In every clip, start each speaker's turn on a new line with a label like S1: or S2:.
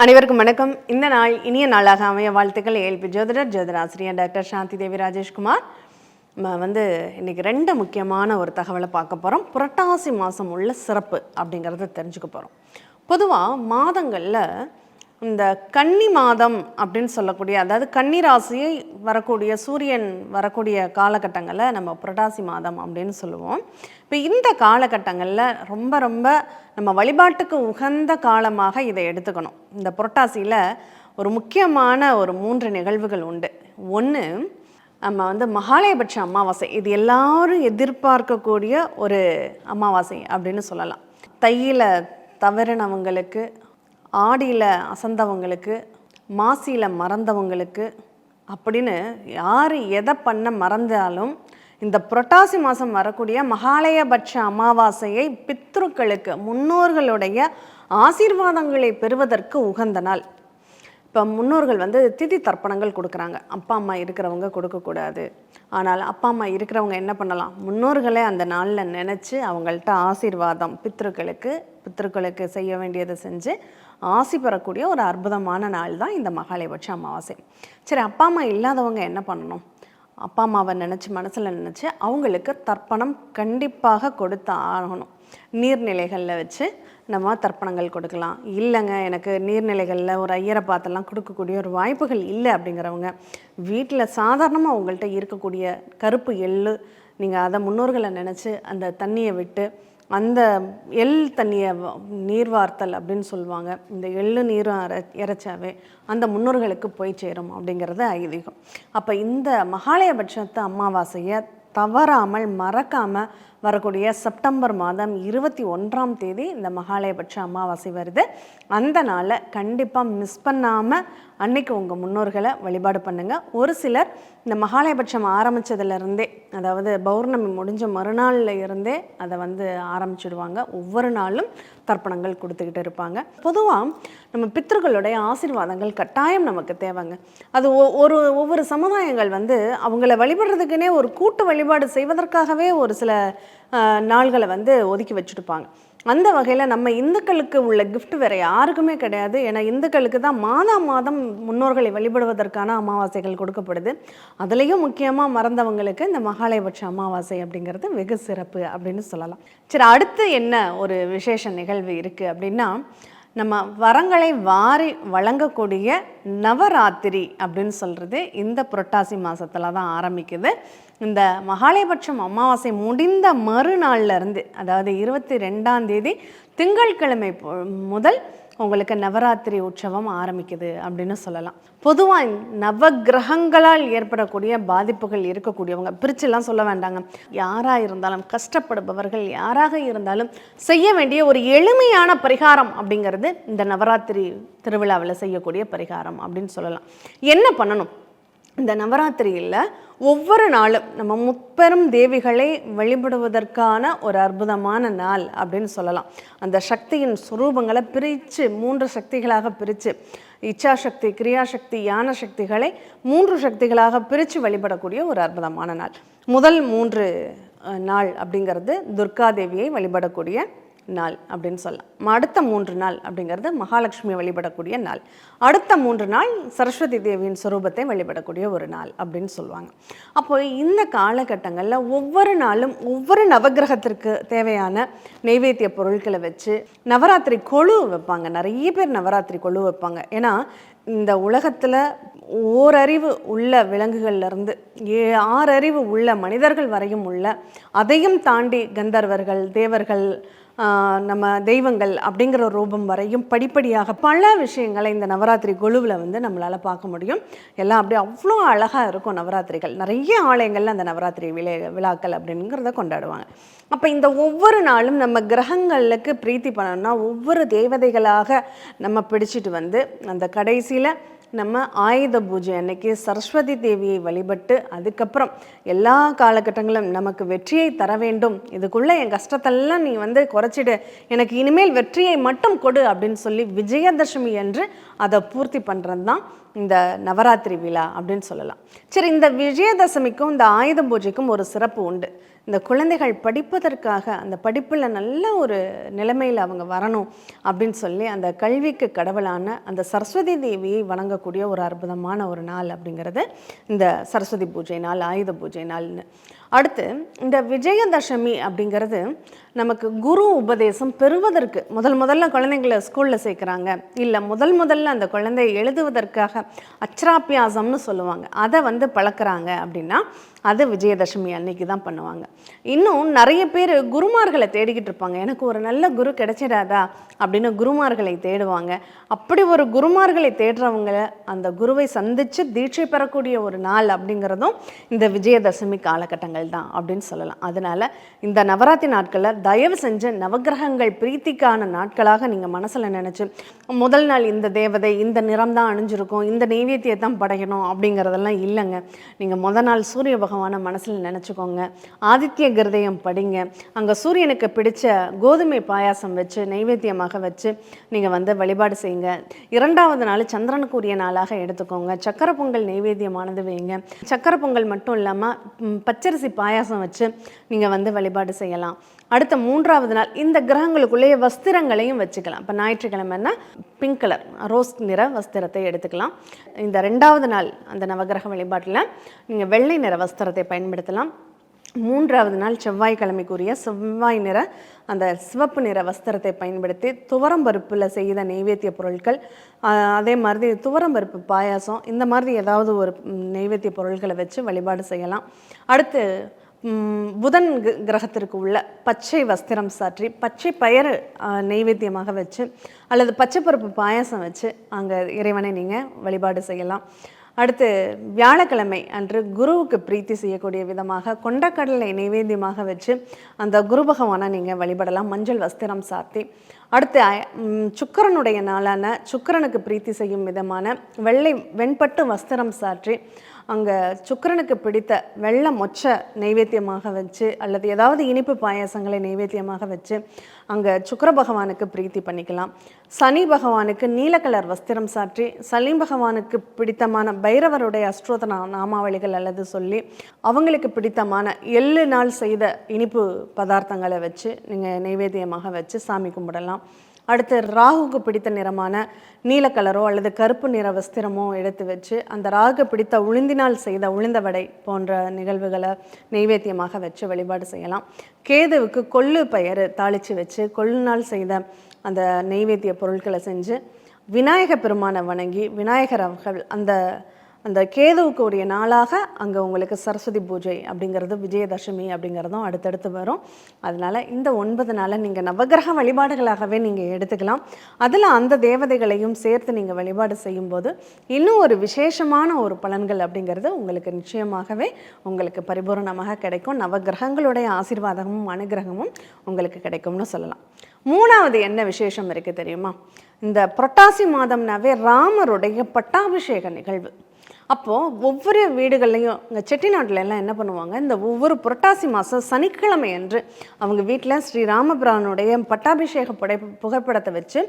S1: அனைவருக்கும் வணக்கம். இந்த நாள் இனிய நாளாக அமைய வாழ்த்துக்கள். ஏல்பி ஜோதிடர் ஜோதிடாசிரியர் டாக்டர் சாந்தி தேவி ராஜேஷ்குமார் நம்ம வந்து இன்னைக்கு ரெண்டு முக்கியமான ஒரு தகவலை பார்க்க போகிறோம் புரட்டாசி மாதம் உள்ள சிறப்பு அப்படிங்கிறத தெரிஞ்சுக்க போகிறோம் பொதுவாக மாதங்களில் இந்த கன்னி மாதம் அப்படின்னு சொல்லக்கூடிய அதாவது கன்னி ராசியை வரக்கூடிய சூரியன் வரக்கூடிய காலகட்டங்களில் நம்ம புரட்டாசி மாதம் அப்படின்னு சொல்லுவோம். இப்போ இந்த காலகட்டங்களில் ரொம்ப ரொம்ப நம்ம வழிபாட்டுக்கு உகந்த காலமாக இதை எடுத்துக்கணும். இந்த புரட்டாசியில் ஒரு முக்கியமான ஒரு மூன்று நிகழ்வுகள் உண்டு. ஒன்று நம்ம வந்து மகாலயபட்ச அமாவாசை. இது எல்லாரும் எதிர்பார்க்கக்கூடிய ஒரு அமாவாசை அப்படின்னு சொல்லலாம். தையில தவறினவங்களுக்கு ஆடியில் அசந்தவங்களுக்கு மாசியில் மறந்தவங்களுக்கு அப்படின்னு யார் எதை பண்ண மறந்தாலும் இந்த புரட்டாசி மாதம் வரக்கூடிய மகாலயபட்ச அமாவாசையை பித்ருக்களுக்கு முன்னோர்களுடைய ஆசீர்வாதங்களை பெறுவதற்கு உகந்த நாள். இப்போ முன்னோர்கள் வந்து திதி தர்ப்பணங்கள் கொடுக்குறாங்க. அப்பா அம்மா இருக்கிறவங்க கொடுக்கக்கூடாது. ஆனால் அப்பா அம்மா இருக்கிறவங்க என்ன பண்ணலாம்? முன்னோர்களே அந்த நாளில் நினச்சி அவங்கள்ட்ட ஆசீர்வாதம் பித்ருக்களுக்கு பித்ருக்களுக்கு செய்ய வேண்டியதை செஞ்சு ஆசி பெறக்கூடிய ஒரு அற்புதமான நாள் தான் இந்த மகாலயபட்ச அமாவாசை. சரி அப்பா அம்மா இல்லாதவங்க என்ன பண்ணணும்? அப்பா அம்மாவை நினச்சி மனசில் நினச்சி அவங்களுக்கு தர்ப்பணம் கண்டிப்பாக கொடுத்து ஆகணும். நீர்நிலைகளில் வச்சு நம்ம தர்ப்பணங்கள் கொடுக்கலாம். இல்லைங்க எனக்கு நீர்நிலைகளில் ஒரு ஐயரை பார்த்தெல்லாம் கொடுக்கக்கூடிய ஒரு வாய்ப்புகள் இல்லை அப்படிங்கிறவங்க வீட்டில் சாதாரணமாக அவங்கள்ட்ட இருக்கக்கூடிய கருப்பு எள்ளு நீங்கள் அதை முன்னோர்களை நினச்சி அந்த தண்ணியை விட்டு அந்த எள் தண்ணியை நீர் நீர்வார்த்தல் அப்படின்னு சொல்லுவாங்க. இந்த எள்ளு நீரும் அரை இறைச்சாவே அந்த முன்னோர்களுக்கு போய் சேரும் அப்படிங்கிறது ஐதீகம். அப்போ இந்த மகாலயபட்சத்து அமாவாசையை தவறாமல் மறக்காமல் வரக்கூடிய செப்டம்பர் மாதம் இருபத்தி ஒன்றாம் தேதி இந்த மகாலயபட்ச அமாவாசை வருது. அந்த நாளை கண்டிப்பாக மிஸ் பண்ணாமல் அன்னைக்கு உங்கள் முன்னோர்களை வழிபாடு பண்ணுங்கள் ஒரு சிலர் இந்த மகாலயபட்சம் ஆரம்பித்ததுலேருந்தே அதாவது பௌர்ணமி முடிஞ்ச மறுநாளில் இருந்தே அதை வந்து ஆரம்பிச்சிடுவாங்க. ஒவ்வொரு நாளும் தர்ப்பணங்கள் கொடுத்துக்கிட்டு இருப்பாங்க. பொதுவாக நம்ம பித்தர்களுடைய ஆசீர்வாதங்கள் கட்டாயம் நமக்கு தேவைங்க. அது ஒ- ஒரு ஒவ்வொரு சமுதாயங்கள் வந்து அவங்கள வழிபடுறதுக்குன்னே ஒரு கூட்டு வழிபாடு செய்வதற்காகவே ஒரு சில நாள்களை வந்து ஒதுக்கி வச்சுருப்பாங்க அந்த வகையில் நம்ம இந்துக்களுக்கு உள்ள கிஃப்ட் வேற யாருக்குமே கிடையாது. ஏன்னா இந்துக்களுக்கு தான் மாதா மாதம் முன்னோர்களை வழிபடுவதற்கான அமாவாசைகள் கொடுக்கப்படுது. அதுலேயும் முக்கியமாக மறந்தவங்களுக்கு இந்த மகாலயபட்ச அமாவாசை அப்படிங்கிறது வெகு சிறப்பு அப்படின்னு சொல்லலாம். சரி அடுத்து என்ன ஒரு விசேஷ நிகழ்வு இருக்குது அப்படின்னா நம்ம வரங்களை வாரி வழங்கக்கூடிய நவராத்திரி அப்படின்னு சொல்கிறது இந்த புரட்டாசி மாதத்தில் தான் ஆரம்பிக்குது. இந்த மகாலயபட்சம் அமாவாசை முடிந்த மறுநாள்லேருந்து அதாவது இருபத்தி ரெண்டாம் தேதி திங்கட்கிழமை பொ- முதல் உங்களுக்கு நவராத்திரி உற்சவம் ஆரம்பிக்குது அப்படின்னு சொல்லலாம். பொதுவாக நவக்கிரகங்களால் ஏற்படக்கூடிய பாதிப்புகள் இருக்கக்கூடியவங்க பிரிச்செல்லாம் சொல்ல வேண்டாங்க. யாராக இருந்தாலும் கஷ்டப்படுபவர்கள் யாராக இருந்தாலும் செய்ய வேண்டிய ஒரு எளிமையான பரிகாரம் அப்படிங்கிறது இந்த நவராத்திரி திருவிழாவில் செய்யக்கூடிய பரிகாரம். அப்படின்னு சொல்லலாம். என்ன பண்ணணும்? இந்த நவராத்திரியில் ஒவ்வொரு நாளும் நம்ம முப்பெரும் தேவிகளை வழிபடுவதற்கான ஒரு அற்புதமான நாள் அப்படின்னு சொல்லலாம். அந்த சக்தியின் சுரூபங்களை பிரித்து மூன்று சக்திகளாக பிரித்து இச்சாசக்தி கிரியாசக்தி யான சக்திகளை மூன்று சக்திகளாக பிரித்து வழிபடக்கூடிய ஒரு அற்புதமான நாள். முதல் மூன்று நாள் அப்படிங்கிறது துர்கா தேவியை வழிபடக்கூடிய நாள் அப்படின்னு சொல்லலாம். அடுத்த மூன்று நாள் அப்படிங்கிறது மகாலட்சுமி வழிபடக்கூடிய நாள். அடுத்த மூன்று நாள் சரஸ்வதி தேவியின் சுரூபத்தை வழிபடக்கூடிய ஒரு நாள் அப்படின்னு சொல்லுவாங்க. அப்போ இந்த காலகட்டங்களில் ஒவ்வொரு நாளும் ஒவ்வொரு நவக்கிரகத்திற்கு தேவையான நெய்வேத்திய பொருட்களை வச்சு நவராத்திரி கொழு வைப்பாங்க. நிறைய பேர் நவராத்திரி கொழு வைப்பாங்க. ஏன்னா இந்த உலகத்தில் ஓரறிவு உள்ள விலங்குகள்லேருந்து ஏ ஆறறிவு உள்ள மனிதர்கள் வரையும் உள்ள அதையும் தாண்டி கந்தர்வர்கள் தேவர்கள் நம்ம தெய்வங்கள் அப்படிங்கிற ரூபம் வரையும் படிப்படியாக பல விஷயங்களை இந்த நவராத்திரி குழுவில் வந்து நம்மளால் பார்க்க முடியும். எல்லாம் அப்படியே அவ்வளோ அழகாக இருக்கும் நவராத்திரிகள். நிறைய ஆலயங்கள்ல அந்த நவராத்திரி விளை விழாக்கள் அப்படிங்கிறத கொண்டாடுவாங்க. அப்போ இந்த ஒவ்வொரு நாளும் நம்ம கிரகங்களுக்கு பிரீத்தி பண்ணணும்னா ஒவ்வொரு தேவதைகளாக நம்ம பிடிச்சிட்டு வந்து அந்த கடைசியில் நம்ம ஆயுத பூஜை அன்னைக்கு சரஸ்வதி தேவியை வழிபட்டு அதுக்கப்புறம் எல்லா காலகட்டங்களும் நமக்கு வெற்றியை தர வேண்டும். இதுக்குள்ளே என் கஷ்டத்தெல்லாம் நீ வந்து குறைச்சிடு. எனக்கு இனிமேல் வெற்றியை மட்டும் கொடு அப்படின்னு சொல்லி விஜயதசமி என்று அதை பூர்த்தி பண்ணுறது தான் இந்த நவராத்திரி விழா அப்படின்னு சொல்லலாம். சரி இந்த விஜயதசமிக்கும் இந்த ஆயுத பூஜைக்கும் ஒரு சிறப்பு உண்டு. இந்த குழந்தைகள் படிப்பதற்காக அந்த படிப்பில் நல்ல ஒரு நிலைமையில் அவங்க வரணும் அப்படின்னு சொல்லி அந்த கல்விக்கு கடவுளான அந்த சரஸ்வதி தேவியை வணங்கக்கூடிய ஒரு அற்புதமான ஒரு நாள் அப்படிங்கிறது இந்த சரஸ்வதி பூஜை நாள் ஆயுத பூஜை நாள்னு. அடுத்து இந்த விஜயதசமி அப்படிங்கிறது நமக்கு குரு உபதேசம் பெறுவதற்கு முதல் முதல்ல குழந்தைங்களை ஸ்கூலில் சேர்க்குறாங்க. இல்லை முதல் முதல்ல அந்த குழந்தையை எழுதுவதற்காக அச்சராபியாசம்னு சொல்லுவாங்க. அதை வந்து பழக்கிறாங்க அப்படின்னா அது விஜயதசமி அன்னைக்கு தான் பண்ணுவாங்க. இன்னும் நிறைய பேர் குருமார்களை தேடிக்கிட்டு இருப்பாங்க. எனக்கு ஒரு நல்ல குரு கிடைச்சிடாதா அப்படின்னு குருமார்களை தேடுவாங்க. அப்படி ஒரு குருமார்களை தேடுறவங்க அந்த குருவை சந்தித்து தீட்சை பெறக்கூடிய ஒரு நாள் அப்படிங்கிறதும் இந்த விஜயதசமி காலகட்டங்கள் தான் அப்படின்னு சொல்லலாம். அதனால் இந்த நவராத்திரி நாட்களில் தயவு செஞ்சு நவக்கிரகங்கள் பிரீத்திக்கான நாட்களாக நீங்கள் மனசில் நினச்சி முதல் நாள் இந்த தேவதை இந்த நிறம் தான் அணிஞ்சிருக்கும் இந்த நெய்வேத்தியை தான் படைக்கணும் அப்படிங்கிறதெல்லாம் இல்லைங்க. நீங்கள் முதல் நாள் சூரிய பகவானை மனசில் நினச்சிக்கோங்க. ஆதித்ய கிருதயம் படிங்க. அங்கே சூரியனுக்கு பிடிச்ச கோதுமை பாயாசம் வச்சு நைவேத்தியமாக வச்சு நீங்கள் வந்து வழிபாடு செய்யுங்க. இரண்டாவது நாள் சந்திரனுக்கு உரிய நாளாக எடுத்துக்கோங்க. சக்கரை பொங்கல் நைவேத்தியமானது வைங்க. சக்கரை பொங்கல் மட்டும் இல்லாமல் பச்சரிசி பாயாசம் வச்சு நீங்கள் வந்து வழிபாடு செய்யலாம். அடுத்த மூன்றாவது நாள் இந்த கிரகங்களுக்குள்ளேயே வஸ்திரங்களையும் வச்சுக்கலாம். இப்போ ஞாயிற்றுக்கிழமைன்னா பிங்க் கலர் ரோஸ் நிற வஸ்திரத்தை எடுத்துக்கலாம். இந்த ரெண்டாவது நாள் அந்த நவகிரக வழிபாட்டில் நீங்கள் வெள்ளை நிற வஸ்திரத்தை பயன்படுத்தலாம். மூன்றாவது நாள் செவ்வாய்க்கிழமைக்குரிய செவ்வாய் நிற அந்த சிவப்பு நிற வஸ்திரத்தை பயன்படுத்தி துவரம் பருப்பில் செய்த நெய்வேத்திய பொருட்கள் அதே மாதிரி துவரம் பருப்பு பாயாசம் இந்த மாதிரி ஏதாவது ஒரு நெய்வேத்திய பொருட்களை வச்சு வழிபாடு செய்யலாம். அடுத்து புதன் கிரகத்திற்கு உள்ள பச்சை வஸ்திரம் சாற்றி பச்சை பயறு நெய்வேத்தியமாக வச்சு அல்லது பச்சை பருப்பு பாயாசம் வச்சு அங்கே இறைவனை நீங்கள் வழிபாடு செய்யலாம். அடுத்து வியாழக்கிழமை அன்று குருவுக்கு பிரீத்தி செய்யக்கூடிய விதமாக கொண்டக்கடலை நைவேத்தியமாக வச்சு அந்த குரு பகவானை நீங்கள் வழிபடலாம் மஞ்சள் வஸ்திரம் சாத்தி. அடுத்து சுக்கரனுடைய நாளான சுக்கிரனுக்கு பிரீத்தி செய்யும் விதமான வெள்ளை வெண்பட்டு வஸ்திரம் சாற்றி அங்கே சுக்கரனுக்கு பிடித்த வெள்ளை மொச்சை நைவேத்தியமாக வச்சு அல்லது ஏதாவது இனிப்பு பாயாசங்களை நைவேத்தியமாக வச்சு அங்கே சுக்கர பகவானுக்கு பிரீத்தி பண்ணிக்கலாம். சனி பகவானுக்கு நீல கலர் வஸ்திரம் சாற்றி சனி பகவானுக்கு பிடித்தமான பைரவருடைய அஷ்டோதன நாமாவளிகள் அல்லது சொல்லி அவங்களுக்கு பிடித்தமான எள்ளு நாள் செய்த இனிப்பு பதார்த்தங்களை வச்சு நீங்கள் நைவேத்தியமாக வச்சு சாமி கும்பிடலாம். அடுத்து ராகுக்கு பிடித்த நிறமான நீல கலரோ அல்லது கருப்பு நிற வஸ்திரமோ எடுத்து வச்சு அந்த ராகு பிடித்த உளுந்தினால் செய்த உளுந்த வடை போன்ற நிகழ்வுகளை நெய்வேத்தியமாக வச்சு வழிபாடு செய்யலாம். கேதுவுக்கு கொள்ளு பயறு தாளித்து வச்சு கொள்ளுனால் செய்த அந்த நெய்வேத்திய பொருட்களை செஞ்சு விநாயக பெருமானை வணங்கி விநாயகர் அவர்கள் அந்த அந்த கேதுவுக்கு உரிய நாளாக அங்கே உங்களுக்கு சரஸ்வதி பூஜை அப்படிங்கிறது விஜயதசமி அப்படிங்கிறதும் அடுத்தடுத்து வரும். அதனால் இந்த ஒன்பது நாளை நீங்கள் நவகிரக வழிபாடுகளாகவே நீங்கள் எடுத்துக்கலாம். அதில் அந்த தேவதைகளையும் சேர்த்து நீங்கள் வழிபாடு செய்யும்போது இன்னும் ஒரு விசேஷமான ஒரு பலன்கள் அப்படிங்கிறது உங்களுக்கு நிச்சயமாகவே உங்களுக்கு பரிபூரணமாக கிடைக்கும். நவகிரகங்களுடைய ஆசீர்வாதமும் அனுகிரகமும் உங்களுக்கு கிடைக்கும்னு சொல்லலாம். மூணாவது என்ன விசேஷம் இருக்குது தெரியுமா? இந்த புரட்டாசி மாதம்னாவே ராமருடைய பட்டாபிஷேக நிகழ்வு. அப்போது ஒவ்வொரு வீடுகள்லையும் இங்கே செட்டிநாட்டில் எல்லாம் என்ன பண்ணுவாங்க? இந்த ஒவ்வொரு புரட்டாசி மாதம் சனிக்கிழமை அன்று அவங்க வீட்டில் ஸ்ரீ ராமபிரானுடைய பட்டாபிஷேக புடை புகைப்படத்தை வச்சு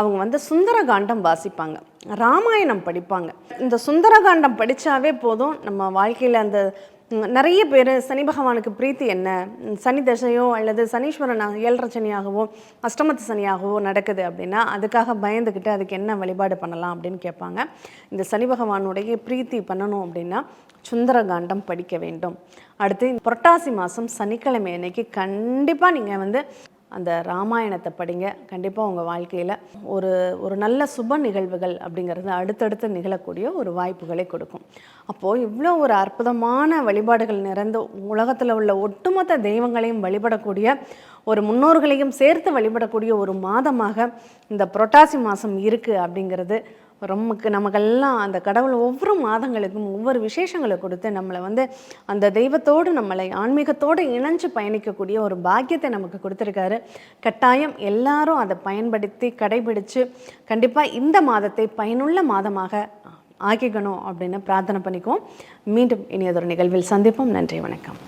S1: அவங்க வந்து சுந்தரகாண்டம் வாசிப்பாங்க. ராமாயணம் படிப்பாங்க. இந்த சுந்தரகாண்டம் படித்தாவே போதும். நம்ம வாழ்க்கையில் அந்த நிறைய பேர் சனி பகவானுக்கு பிரீத்தி என்ன? சனி தசையோ அல்லது சனீஸ்வரன் ஏழரை சனியாகவோ அஷ்டமத்து சனியாகவோ நடக்குது அப்படின்னா அதுக்காக பயந்துக்கிட்டு அதுக்கு என்ன வழிபாடு பண்ணலாம் அப்படின்னு கேட்பாங்க. இந்த சனி பகவானுடைய பிரீத்தி பண்ணணும் அப்படின்னா சுந்தரகாண்டம் படிக்க வேண்டும். அடுத்து புரட்டாசி மாதம் சனிக்கிழமை அன்னைக்கு கண்டிப்பாக நீங்கள் வந்து அந்த ராமாயணத்தை படிங்க. கண்டிப்பாக உங்கள் வாழ்க்கையில் ஒரு ஒரு நல்ல சுப நிகழ்வுகள் அப்படிங்கிறது அடுத்தடுத்து நிகழக்கூடிய ஒரு வாய்ப்புகளை கொடுக்கும். அப்போது இவ்வளோ ஒரு அற்புதமான வழிபாடுகள் நிறைந்த உலகத்தில் உள்ள ஒட்டுமொத்த தெய்வங்களையும் வழிபடக்கூடிய ஒரு முன்னோர்களையும் சேர்த்து வழிபடக்கூடிய ஒரு மாதமாக இந்த புரட்டாசி மாதம் இருக்குது அப்படிங்கிறது நமக்கு நமக்கெல்லாம் அந்த கடவுள் ஒவ்வொரு மாதங்களுக்கும் ஒவ்வொரு விசேஷங்களை கொடுத்து நம்மளை வந்து அந்த தெய்வத்தோடு நம்மளை ஆன்மீகத்தோடு இணைஞ்சு பயணிக்கக்கூடிய ஒரு பாக்கியத்தை நமக்கு கொடுத்துருக்காரு. கட்டாயம் எல்லாரும் அதை பயன்படுத்தி கடைபிடித்து கண்டிப்பாக இந்த மாதத்தை பயனுள்ள மாதமாக ஆக்கிக்கணும் அப்படின்னு பிரார்த்தனை பண்ணிக்குவோம். மீண்டும் இனியதொரு நிகழ்வில் சந்திப்போம். நன்றி வணக்கம்.